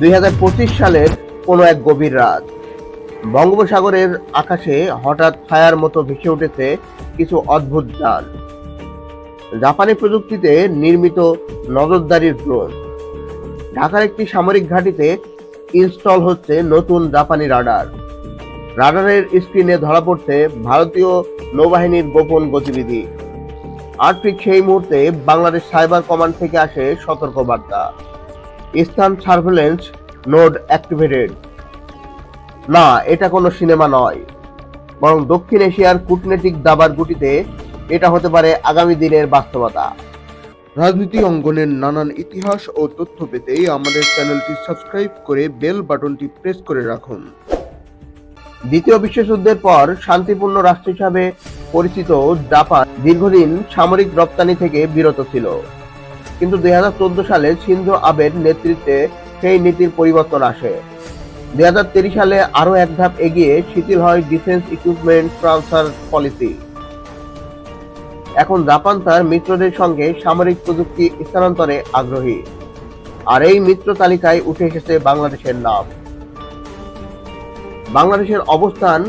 দুই হাজার পঁচিশ সালের কোনো এক গভীর রাত। বঙ্গোপসাগরের আকাশে হঠাৎ ছায়ার মতো ভেসে উঠেছে কিছু অদ্ভুত যান জাপানি প্রযুক্তিতে নির্মিত নজরদারির ড্রোন। ঢাকার একটি সামরিক ঘাঁটিতে ইনস্টল হচ্ছে নতুন জাপানি রাডার। রাডারের স্ক্রিনে ধরা পড়ছে ভারতীয় নৌবাহিনীর গোপন গতিবিধি। আর ঠিক সেই মুহূর্তে বাংলাদেশ সাইবার কমান্ড থেকে আসে সতর্কবার্তা। Eastern surveillance node activated. না এটা কোনো সিনেমা নয়। বরং দক্ষিণ এশিয়ার কূটনৈতিক দাবার গুটিতে এটা হতে পারে আগামী দিনের বাস্তবতা। রাজনীতি অঙ্গনের নানান ইতিহাস ও তথ্য পেতে আমাদের চ্যানেলটি সাবস্ক্রাইব করে বেল বাটনটি প্রেস করে রাখুন। দ্বিতীয় বিশ্বযুদ্ধের পর শান্তিপূর্ণ রাষ্ট্র হিসাবে পরিচিত জাপান দীর্ঘদিন সামরিক রপ্তানি থেকে বিরত ছিল। কিন্তু দুই হাজার চোদ্দ সালে সিন্ধু আবের নেতৃত্বে সেই নীতির পরিবর্তন আসে। দুই সালে আরও এক ধাপ এগিয়ে শিথিল হয় ডিফেন্স ইকুইপমেন্ট ট্রান্সফার পলিসি। এখন জাপান তার মিত্রদের সঙ্গে সামরিক প্রযুক্তি স্থানান্তরে আগ্রহী। আর এই মিত্র তালিকায় উঠে এসেছে বাংলাদেশের নাম। বাংলাদেশের অবস্থান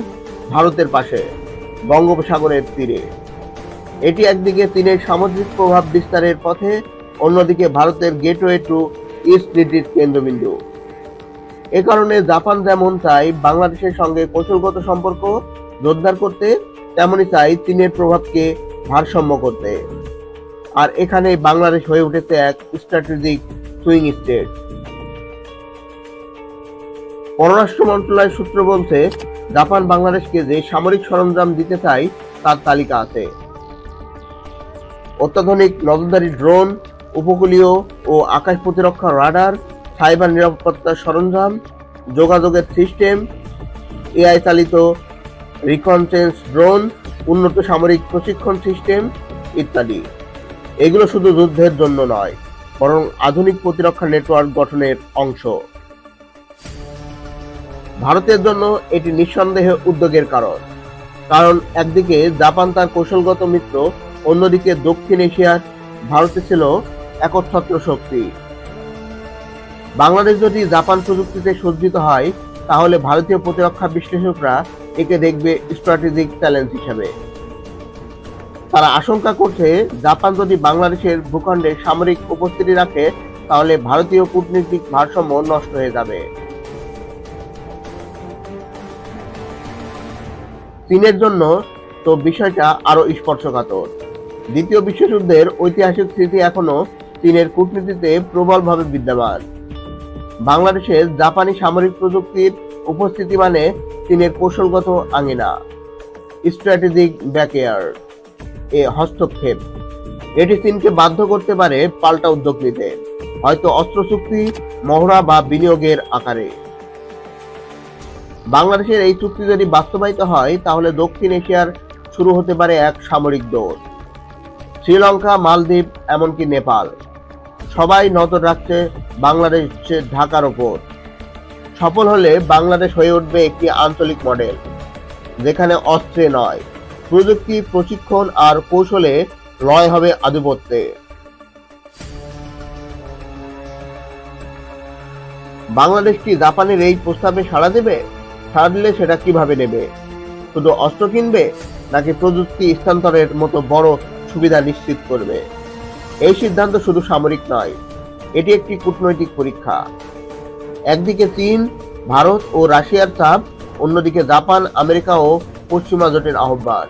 ভারতের পাশে, বঙ্গোপসাগরের তীরে। এটি একদিকে চীনের সামুদ্রিক প্রভাব বিস্তারের পথে অন্যদিকে ভারতের গেটওয়ে টু ইস্ট নীতির কেন্দ্রবিন্দু। এ কারণে জাপান যেমন চাই বাংলাদেশের সঙ্গে কৌশলগত সম্পর্ক জোরদার করতে, তেমনি চাই চীনের প্রভাবকে ভারসাম্য করতে। আর এখানে বাংলাদেশ হয়ে উঠেছে এক স্ট্র্যাটেজিক সুইং স্টেট পররাষ্ট্র মন্ত্রণালয়ের সূত্র বলছে, জাপান বাংলাদেশকে যে সামরিক সরঞ্জাম দিতে চায়, তার তালিকা আছে। অত্যাধুনিক নজরদারি ড্রোন উপকূলীয় ও আকাশ প্রতিরক্ষা রাডার, সাইবার নিরাপত্তার সরঞ্জাম, যোগাযোগের সিস্টেম, এআই চালিত রিকনসেন্স ড্রোন, উন্নত সামরিক প্রশিক্ষণ সিস্টেম ইত্যাদি। এগুলো শুধু যুদ্ধের জন্য নয়, বরং আধুনিক প্রতিরক্ষা নেটওয়ার্ক গঠনের অংশ। ভারতের জন্য এটি নিঃসন্দেহে উদ্যোগের কারণ কারণ একদিকে জাপান তার কৌশলগত মিত্র, অন্যদিকে দক্ষিণ এশিয়ার ভারতে ছিল একচ্ছত্র শক্তি। বাংলাদেশ যদি জাপান প্রযুক্তিতে সজ্জিত হয়, তাহলে ভারতীয় প্রতিরক্ষা বিশ্লেষকরা একে দেখবে স্ট্র্যাটেজিক চ্যালেঞ্জ হিসেবে। তারা আশঙ্কা করছে, জাপান যদি বাংলাদেশের ভূখণ্ডে সামরিক উপস্থিতি রাখে, তাহলে ভারতীয় কূটনৈতিক ভারসাম্য নষ্ট হয়ে যাবে। চীনের জন্য তো বিষয়টা আরও স্পর্শকাতর। দ্বিতীয় বিশ্বযুদ্ধের ঐতিহাসিক স্মৃতি এখনও চীনের কূটনীতিতে প্রবলভাবে বিদ্যমান। বাংলাদেশে জাপানি সামরিক প্রযুক্তির উপস্থিতি মানে চীনের কৌশলগত আঙিনা। স্ট্র্যাটেজিক ব্যাকেয়ার এ হস্তক্ষেপ। এটি চীনকে বাধ্য করতে পারে পাল্টা উদ্যোগ নিতে, হয়তো অস্ত্র চুক্তি মহড়া বা বিনিয়োগের আকারে। বাংলাদেশের এই চুক্তি যদি বাস্তবায়িত হয়, তাহলে দক্ষিণ এশিয়ার শুরু হতে পারে এক সামরিক দৌড়। শ্রীলঙ্কা, মালদ্বীপ, এমনকি নেপাল। সবাই নজর রাখছে বাংলাদেশের ঢাকার ওপর। সফল হলে বাংলাদেশ হয়ে উঠবে একটি আঞ্চলিক মডেল, যেখানে অস্ত্রে নয়, প্রযুক্তি, প্রশিক্ষণ আর কৌশলে লয় হবে আধিপত্যে। বাংলাদেশ কি জাপানের এই প্রস্তাবে সাড়া দেবে? সাড়া দিলে সেটা কীভাবে নেবে? শুধু অস্ত্র কিনবে, নাকি প্রযুক্তি স্থানান্তরের মতো বড় সুবিধা নিশ্চিত করবে? এই সিদ্ধান্ত শুধু সামরিক নয়, এটি একটি কূটনৈতিক পরীক্ষা। একদিকে চীন, ভারত ও রাশিয়ার চাপ, অন্যদিকে জাপান, আমেরিকা ও পশ্চিমা জোটের আহ্বান।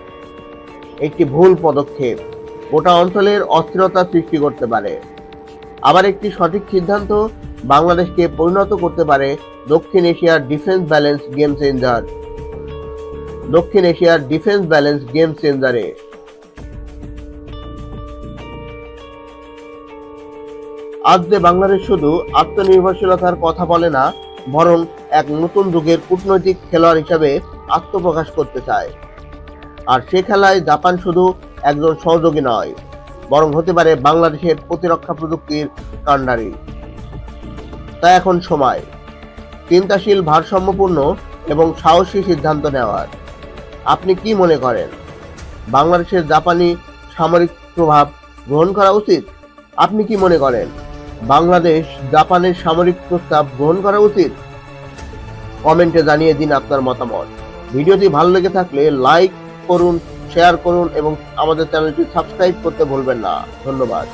একটি ভুল পদক্ষেপ, গোটা অঞ্চলের অস্থিরতা সৃষ্টি করতে পারে। আবার একটি সঠিক সিদ্ধান্ত বাংলাদেশকে পরিণত করতে পারে দক্ষিণ এশিয়ার ডিফেন্স ব্যালেন্স গেম চেঞ্জার দক্ষিণ এশিয়ার ডিফেন্স ব্যালেন্স গেম চেঞ্জারে আজ যে বাংলাদেশ শুধু আত্মনির্ভরশীলতার কথা বলে না, বরং এক নতুন যুগের কূটনৈতিক খেলোয়াড় হিসাবে আত্মপ্রকাশ করতে চায়। আর সে খেলায় জাপান শুধু একজন সহযোগী নয়, বরং হতে পারে বাংলাদেশের প্রতিরক্ষা প্রযুক্তির কাণ্ডারি। তা এখন সময়। চিন্তাশীল, ভারসাম্যপূর্ণ এবং সাহসী সিদ্ধান্ত নেওয়ার। আপনি কি মনে করেন, বাংলাদেশের জাপানি সামরিক প্রভাব গ্রহণ করা উচিত? আপনি কি মনে করেন? বাংলাদেশ জাপানের সামরিক প্রস্তাব গ্রহণ করা উচিত? কমেন্টে জানিয়ে দিন আপনার মতামত। ভিডিওটি ভালো লেগে থাকলে লাইক করুন, শেয়ার করুন এবং আমাদের চ্যানেলটি সাবস্ক্রাইব করতে ভুলবেন না। ধন্যবাদ।